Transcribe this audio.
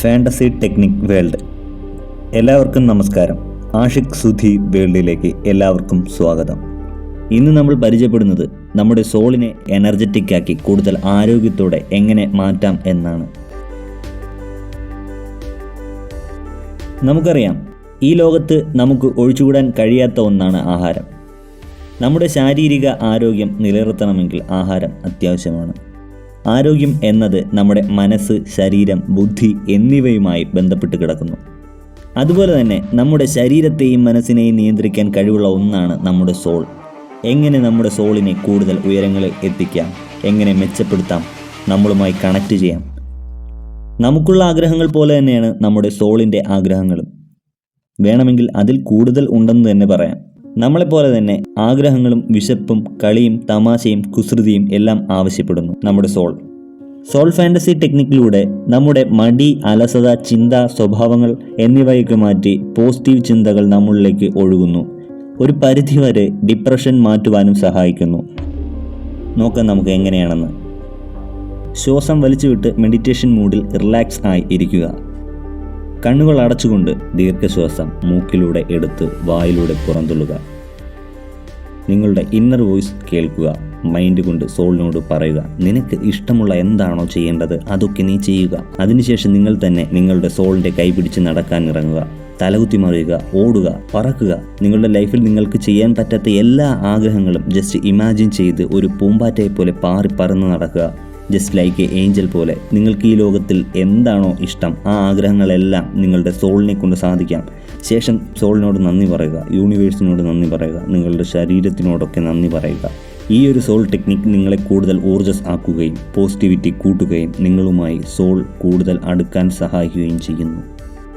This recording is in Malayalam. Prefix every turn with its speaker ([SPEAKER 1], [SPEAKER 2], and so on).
[SPEAKER 1] Fantasy technique world. എല്ലാവർക്കും നമസ്കാരം. ആഷിഖ് സുധി വേൾഡിലേക്ക് എല്ലാവർക്കും സ്വാഗതം. ഇന്ന് നമ്മൾ പരിചയപ്പെടുന്നത് നമ്മുടെ സോളിനെ എനർജറ്റിക് ആക്കി കൂടുതൽ ആരോഗ്യത്തോടെ എങ്ങനെ മാറ്റാം എന്നാണ്. നമുക്കറിയാം ഈ ലോകത്ത് നമുക്ക് ഒഴിച്ചുകൂടാൻ കഴിയാത്ത ഒന്നാണ് ആഹാരം. നമ്മുടെ ശാരീരിക ആരോഗ്യം നിലനിർത്തണമെങ്കിൽ ആഹാരം അത്യാവശ്യമാണ്. ആരോഗ്യം എന്നത് നമ്മുടെ മനസ്സ് ശരീരം ബുദ്ധി എന്നിവയുമായി ബന്ധപ്പെട്ട് കിടക്കുന്നു. അതുപോലെ തന്നെ നമ്മുടെ ശരീരത്തെയും മനസ്സിനെയും നിയന്ത്രിക്കാൻ കഴിവുള്ള ഒന്നാണ് നമ്മുടെ സോൾ. എങ്ങനെ നമ്മുടെ സോളിനെ കൂടുതൽ ഉയരങ്ങളിൽ എത്തിക്കാം എങ്ങനെ മെച്ചപ്പെടുത്താം നമ്മളുമായി കണക്റ്റ് ചെയ്യാം. നമുക്കുള്ള ആഗ്രഹങ്ങൾ പോലെ തന്നെയാണ് നമ്മുടെ സോളിന്റെ ആഗ്രഹങ്ങളും. വേണമെങ്കിൽ അതിൽ കൂടുതൽ ഉണ്ടെന്ന് തന്നെ പറയാം. നമ്മളെപ്പോലെ തന്നെ ആഗ്രഹങ്ങളും വിശപ്പും കളിയും തമാശയും കുസൃതിയും എല്ലാം ആവശ്യപ്പെടുന്നു നമ്മുടെ സോൾ. സോൾ ഫാന്റസി ടെക്നിക്കിലൂടെ നമ്മുടെ മടി അലസത ചിന്ത സ്വഭാവങ്ങൾ എന്നിവയൊക്കെ മാറ്റി പോസിറ്റീവ് ചിന്തകൾ നമ്മളിലേക്ക് ഒഴുകുന്നു. ഒരു പരിധിവരെ ഡിപ്രഷൻ മാറ്റുവാനും സഹായിക്കുന്നു. നോക്കാം നമുക്ക് എങ്ങനെയാണെന്ന്. ശ്വാസം വലിച്ചുവിട്ട് മെഡിറ്റേഷൻ മൂഡിൽ റിലാക്സ് ആയി ഇരിക്കുക. കണ്ണുകൾ അടച്ചുകൊണ്ട് ദീർഘശ്വാസം മൂക്കിലൂടെ എടുത്ത് വായിലൂടെ പുറന്തള്ളുക. നിങ്ങളുടെ ഇന്നർ വോയിസ് കേൾക്കുക. മൈൻഡ് കൊണ്ട് സോളിനോട് പറയുക. നിനക്ക് ഇഷ്ടമുള്ള എന്താണോ ചെയ്യേണ്ടത് അതൊക്കെ നീ ചെയ്യുക. അതിനുശേഷം നിങ്ങൾ തന്നെ നിങ്ങളുടെ സോളിന്റെ കൈപിടിച്ച് നടക്കാൻ ഇറങ്ങുക. തലകുത്തി മറിയുക ഓടുക പറക്കുക. നിങ്ങളുടെ ലൈഫിൽ നിങ്ങൾക്ക് ചെയ്യാൻ പറ്റാത്ത എല്ലാ ആഗ്രഹങ്ങളും ജസ്റ്റ് ഇമാജിൻ ചെയ്ത് ഒരു പൂമ്പാറ്റയെ പോലെ പാറി പറന്ന് നടക്കുക. ജസ്റ്റ് ലൈക്ക് എ ഏഞ്ചൽ പോലെ നിങ്ങൾക്ക് ഈ ലോകത്തിൽ എന്താണോ ഇഷ്ടം ആ ആഗ്രഹങ്ങളെല്ലാം നിങ്ങളുടെ സോളിനെ കൊണ്ട് സാധിക്കാം. ശേഷം സോളിനോട് നന്ദി പറയുക യൂണിവേഴ്സിനോട് നന്ദി പറയുക നിങ്ങളുടെ ശരീരത്തിനോടൊക്കെ നന്ദി പറയുക. ഈ ഒരു സോൾ ടെക്നിക് നിങ്ങളെ കൂടുതൽ ഊർജസ് ആക്കുകയും പോസിറ്റിവിറ്റി കൂട്ടുകയും നിങ്ങളുമായി സോൾ കൂടുതൽ അടുക്കാൻ സഹായിക്കുകയും ചെയ്യുന്നു.